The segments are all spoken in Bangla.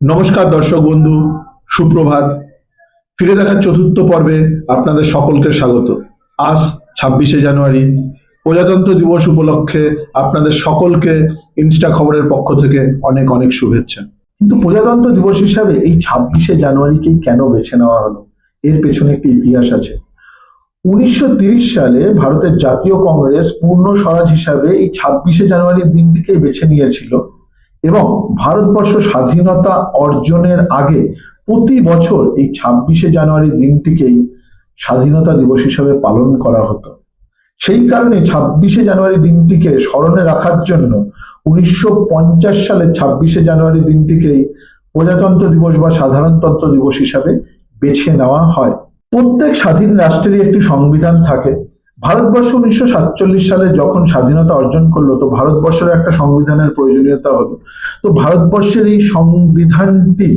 নমস্কার দর্শক বন্ধু, সুপ্রভাত। ফিরে দেখার চতুর্থ পর্বে আপনাদের সকলকে স্বাগত। আজ ছাব্বিশে জানুয়ারি, প্রজাতন্ত্র দিবস উপলক্ষে আপনাদের সকলকে ইনস্টা খবরের পক্ষ থেকে অনেক অনেক শুভেচ্ছা। কিন্তু প্রজাতন্ত্র দিবস হিসাবে এই ছাব্বিশে জানুয়ারিকেই কেন বেছে নেওয়া হলো? এর পেছনে একটি ইতিহাস আছে। উনিশশো সালে ভারতের জাতীয় কংগ্রেস পূর্ণ স্বরাজ হিসাবে এই ছাব্বিশে জানুয়ারির দিনটিকে বেছে নিয়েছিল। এবং ভারতবর্ষ স্বাধীনতা অর্জনের আগে প্রতি বছর এই ছাব্বিশে জানুয়ারি দিনটিকেই স্বাধীনতা দিবস হিসাবে পালন করা হতো। সেই কারণে ছাব্বিশে জানুয়ারি দিনটিকে স্মরণে রাখার জন্য উনিশশো সালের ছাব্বিশে জানুয়ারি দিনটিকেই প্রজাতন্ত্র দিবস বা সাধারণতন্ত্র দিবস হিসাবে বেছে নেওয়া হয়। প্রত্যেক স্বাধীন রাষ্ট্রেরই একটি সংবিধান থাকে। ভারতবর্ষ উনিশশো সাতচল্লিশ সালে যখন স্বাধীনতা অর্জন করল, তো ভারতবর্ষের একটা সংবিধানের প্রয়োজনীয়তা হলো। তো ভারতবর্ষের এই সংবিধানটি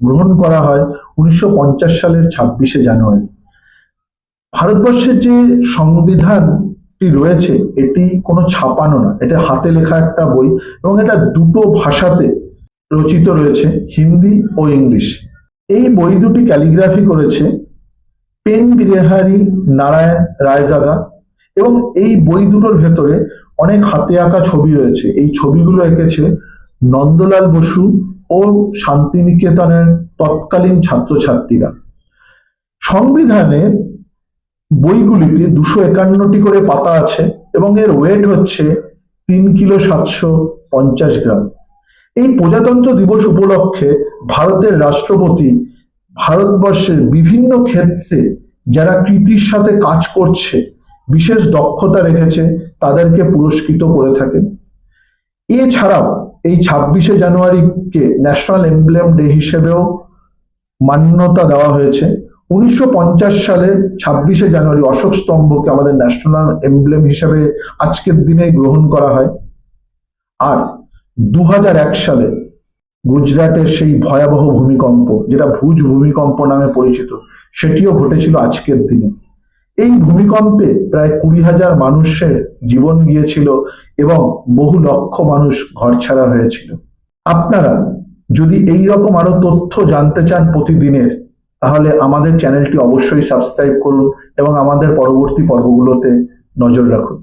গ্রহণ করা হয় উনিশশো পঞ্চাশ সালের ছাব্বিশে জানুয়ারি। ভারতবর্ষের যে সংবিধানটি রয়েছে, এটি কোনো ছাপানো না। এটা হাতে লেখা একটা বই এবং এটা দুটো ভাষাতে রচিত রয়েছে, হিন্দি ও ইংলিশ। এই বই দুটি ক্যালিগ্রাফি করেছে পেন বিরেহারি নারায়ণ রায়জাদা। এবং এই বই দুটোর ভেতরে অনেক হাতে আঁকা ছবি রয়েছে। এই ছবিগুলো এঁকেছে নন্দলাল বসু ও শান্তিনিকেতনের তৎকালীন ছাত্রছাত্রীরা। সংবিধানে বইগুলিতে দুশো একান্নটি করে পাতা আছে এবং এর ওয়েট হচ্ছে তিন কিলো সাতশো পঞ্চাশ গ্রাম। এই প্রজাতন্ত্র দিবস উপলক্ষে ভারতের রাষ্ট্রপতি ভারতবর্ষের বিভিন্ন ক্ষেত্রে যারা কৃতির সাথে কাজ করছে বিশেষ দক্ষতা রেখেছে, তাদেরকে পুরস্কৃত করে থাকেন। এছাড়াও এই ছাব্বিশে জানুয়ারিকে ন্যাশনাল এমব্লেম ডে হিসেবেও মান্যতা দেওয়া হয়েছে। উনিশশো পঞ্চাশ সালে ছাব্বিশে জানুয়ারি অশোক স্তম্ভকে আমাদের ন্যাশনাল এমব্লেম হিসেবে আজকের দিনে গ্রহণ করা হয়। আর দু হাজার এক সালে গুজরাটের সেই ভয়াবহ ভূমিকম্প, যেটা ভুজ ভূমিকম্প নামে পরিচিত, সেটিও ঘটেছিল আজকের দিনে। এই ভূমিকম্পে প্রায় কুড়ি হাজার মানুষের জীবন গিয়েছিল এবং বহু লক্ষ মানুষ ঘরছাড়া হয়েছিল। আপনারা যদি এই রকম আরও তথ্য জানতে চান প্রতিদিনের, তাহলে আমাদের চ্যানেলটি অবশ্যই সাবস্ক্রাইব করুন এবং আমাদের পরবর্তী পর্বগুলোতে নজর রাখুন।